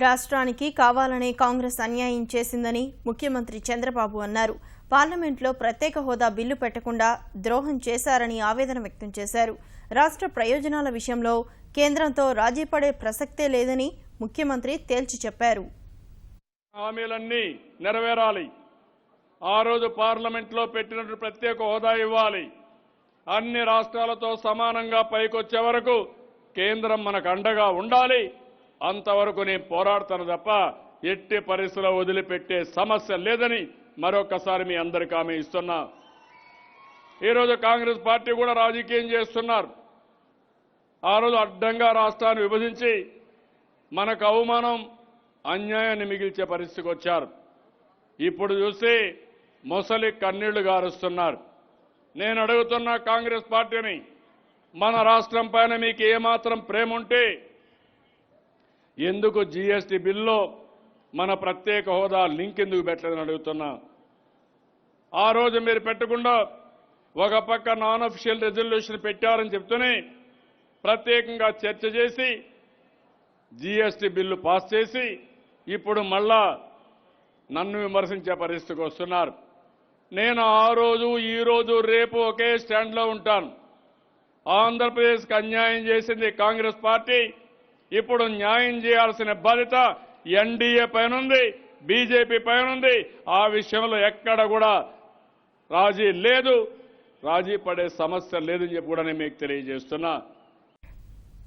రాష్ట్రానికి కావాలనే కాంగ్రెస్ అన్యాయం చేసిందని ముఖ్యమంత్రి చంద్రబాబు అన్నారు. పార్లమెంట్లో ప్రత్యేక హోదా బిల్లు పెట్టకుండా ద్రోహం చేశారని ఆవేదన వ్యక్తం చేశారు. రాష్ట్ర ప్రయోజనాల విషయంలో కేంద్రంతో రాజీ పడే ప్రసక్తే లేదని ముఖ్యమంత్రి తేల్చి చెప్పారు. హామీలన్నీ నెరవేరాలి. ఆ రోజు పార్లమెంట్లో పెట్టినట్టు ప్రత్యేక హోదా ఇవ్వాలి. అన్ని రాష్ట్రాలతో సమానంగా పైకొచ్చే వరకు కేంద్రం మనకు అండగా ఉండాలి. అంతవరకు నేను పోరాడతాను తప్ప ఎట్టి పరిస్థితుల్లో వదిలిపెట్టే సమస్య లేదని మరొకసారి మీ అందరికీ ఆమె ఇస్తున్నా. ఈరోజు కాంగ్రెస్ పార్టీ కూడా రాజకీయం చేస్తున్నారు. ఆ రోజు అడ్డంగా రాష్ట్రాన్ని విభజించి మనకు అవమానం అన్యాయాన్ని మిగిల్చే పరిస్థితికి వచ్చారు. ఇప్పుడు చూసి మొసలి కన్నీళ్ళు గారుస్తున్నారు. నేను అడుగుతున్న కాంగ్రెస్ పార్టీని మన రాష్ట్రం పైన మీకు ఏమాత్రం ప్రేమ ఉంటే ఎందుకు జీఎస్టీ బిల్లో మన ప్రత్యేక హోదా లింక్ ఎందుకు పెట్టలేదని అడుగుతున్నా. ఆ రోజు మీరు పెట్టకుండా ఒక పక్క నాన్ అఫిషియల్ రెజల్యూషన్ పెట్టారని చెప్తూనే ప్రత్యేకంగా చర్చ చేసి జీఎస్టీ బిల్లు పాస్ చేసి ఇప్పుడు మళ్ళా నన్ను విమర్శించే పరిస్థితికి వస్తున్నారు. నేను ఆ రోజు ఈ రోజు రేపు ఒకే స్టాండ్లో ఉంటాను. ఆంధ్రప్రదేశ్కి అన్యాయం చేసింది కాంగ్రెస్ పార్టీ ఇప్పుడు న్యాయం చేయాల్సిన బాధ్యత ఎన్డీఏ పైనుంది బీజేపీ పైనుంది. ఆ విషయంలో ఎక్కడ కూడా రాజీ లేదు. రాజీ పడే సమస్య లేదని చెప్పి కూడా నేను మీకు తెలియజేస్తున్నా.